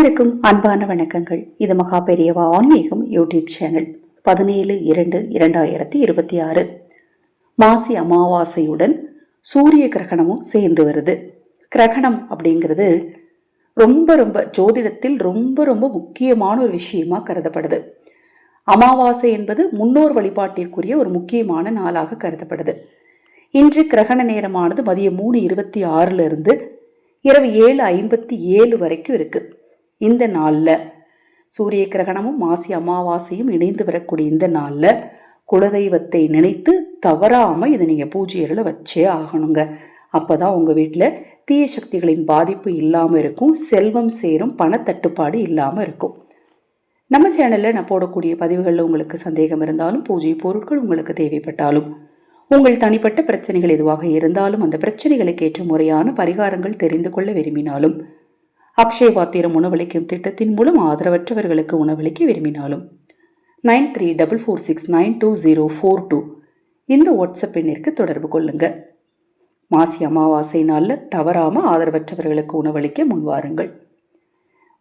அனைவருக்கும் அன்பான வணக்கங்கள். இது மகா பெரியவா ஆன்மீகம் யூடியூப் சேனல் பதினேழு இரண்டு இரண்டாயிரத்தி இருபத்தி ஆறு. மாசி அமாவாசையுடன் சூரிய கிரகணமும் சேர்ந்து வருது. கிரகணம் அப்படிங்கிறது ரொம்ப ரொம்ப ஜோதிடத்தில் ரொம்ப ரொம்ப முக்கியமான ஒரு விஷயமாக கருதப்படுது. அமாவாசை என்பது முன்னோர் வழிபாட்டிற்குரிய ஒரு முக்கியமான நாளாக கருதப்படுது. இன்று கிரகண நேரமானது மதியம் மூணு இருபத்தி ஆறுல இருந்து இரவு ஏழு ஐம்பத்தி ஏழு வரைக்கும் இருக்குது இந்த நாளில் சூரிய கிரகணமும் மாசி அமாவாசையும் இணைந்து வரக்கூடிய இந்த நாளில் குலதெய்வத்தை நினைத்து தவறாமல் இதை நீங்கள் பூஜையரில் வச்சே ஆகணுங்க. அப்போ தான் உங்கள் வீட்டில் தீய சக்திகளின் பாதிப்பு இல்லாமல் இருக்கும் செல்வம் சேரும் பணத்தட்டுப்பாடு இல்லாமல் இருக்கும். நம்ம சேனலில் நான் போடக்கூடிய பதிவுகளில் உங்களுக்கு சந்தேகம் இருந்தாலும் பூஜை பொருட்கள் உங்களுக்கு தேவைப்பட்டாலும் உங்கள் தனிப்பட்ட பிரச்சனைகள் எதுவாக இருந்தாலும் அந்த பிரச்சனைகளுக்கு ஏற்ற முறையான பரிகாரங்கள் தெரிந்து கொள்ள விரும்பினாலும் அக்ஷயபாத்திரம் உணவளிக்கும் திட்டத்தின் மூலம் ஆதரவற்றவர்களுக்கு உணவளிக்க விரும்பினாலும் nine three double four six nine two zero four two இந்த வாட்ஸ்அப் எண்ணிற்கு தொடர்பு கொள்ளுங்க. மாசி அமாவாசை நாளில் தவறாமல் ஆதரவற்றவர்களுக்கு உணவளிக்க முன்வாருங்கள்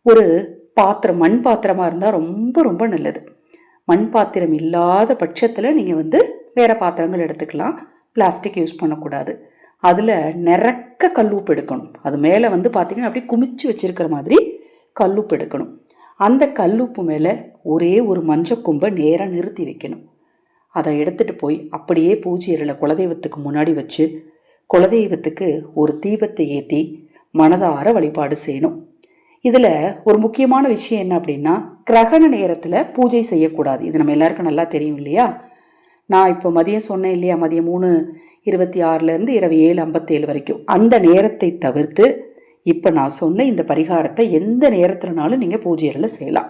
ஒரு பாத்திரம் மண் பாத்திரமாக இருந்தால் ரொம்ப ரொம்ப நல்லது. மண் பாத்திரம் இல்லாத பட்சத்தில் நீங்கள் வந்து வேறு பாத்திரங்கள் எடுத்துக்கலாம். பிளாஸ்டிக் யூஸ் பண்ணக்கூடாது. அதில் நிறக்க கல்லுப்பு எடுக்கணும். அது மேலே வந்து பார்த்திங்கன்னா அப்படியே குமிச்சு வச்சுருக்கிற மாதிரி கல்லுப்பு எடுக்கணும். அந்த கல்லுப்பு மேலே ஒரே ஒரு மஞ்சள் கொம்பை நேராக நிறுத்தி வைக்கணும். அதை எடுத்துகிட்டு போய் அப்படியே பூஜையரில் குலதெய்வத்துக்கு முன்னாடி வச்சு குலதெய்வத்துக்கு ஒரு தீபத்தை ஏற்றி மனதார வழிபாடு செய்யணும். இதில் ஒரு முக்கியமான விஷயம் என்ன அப்படின்னா கிரகண நேரத்தில் பூஜை செய்யக்கூடாது. இது நம்ம எல்லாருக்கும் நல்லா தெரியும் இல்லையா? நான் இப்போ மதியம் சொன்னேன் இல்லையா? மதியம் மூணு இருபத்தி ஆறுலேருந்து இரவு ஏழு ஐம்பத்தேழு வரைக்கும். அந்த நேரத்தை தவிர்த்து இப்போ நான் சொன்ன இந்த பரிகாரத்தை எந்த நேரத்துலனாலும் நீங்கள் பூஜையில் செய்யலாம்.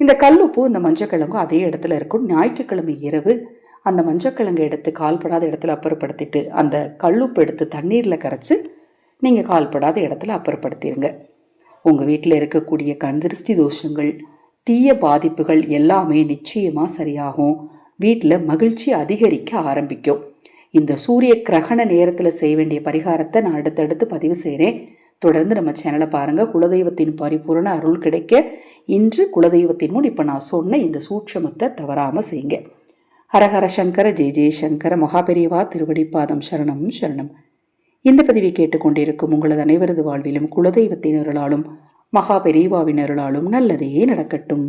இந்த கல்லுப்பு இந்த மஞ்சக்கிழங்கும் அதே இடத்துல இருக்கும் ஞாயிற்றுக்கிழமை இரவு அந்த மஞ்சக்கிழங்கு எடுத்து கால்படாத இடத்துல அப்புறப்படுத்திட்டு அந்த கல்லுப்பு எடுத்து தண்ணீரில் கரைச்சி நீங்கள் கால்படாத இடத்துல அப்புறப்படுத்திடுங்க உங்கள் வீட்டில் இருக்கக்கூடிய கண் திருஷ்டி தோஷங்கள் தீய பாதிப்புகள் எல்லாமே நிச்சயமாக சரியாகும். வீட்டில் மகிழ்ச்சி அதிகரிக்க ஆரம்பிக்கும். இந்த சூரிய கிரகண நேரத்தில் செய்ய வேண்டிய பரிகாரத்தை நான் அடுத்தடுத்து பதிவு செய்கிறேன் தொடர்ந்து நம்ம சேனலை பாருங்கள் குலதெய்வத்தின் பரிபூரண அருள் கிடைக்க இன்று குலதெய்வத்தின் முன் இப்போ நான் சொன்ன இந்த சூட்சமத்தை தவறாமல் செய்யுங்க. ஹரஹர சங்கர ஜெய ஜெயசங்கர மகாபெரிவா திருவடிப்பாதம் சரணம் சரணம். இந்த பதிவை கேட்டுக்கொண்டிருக்கும் உங்களது அனைவரது வாழ்விலும் குலதெய்வத்தின் அருளாலும் மகாபெரிவாவின் அருளாலும் நல்லதே நடக்கட்டும்.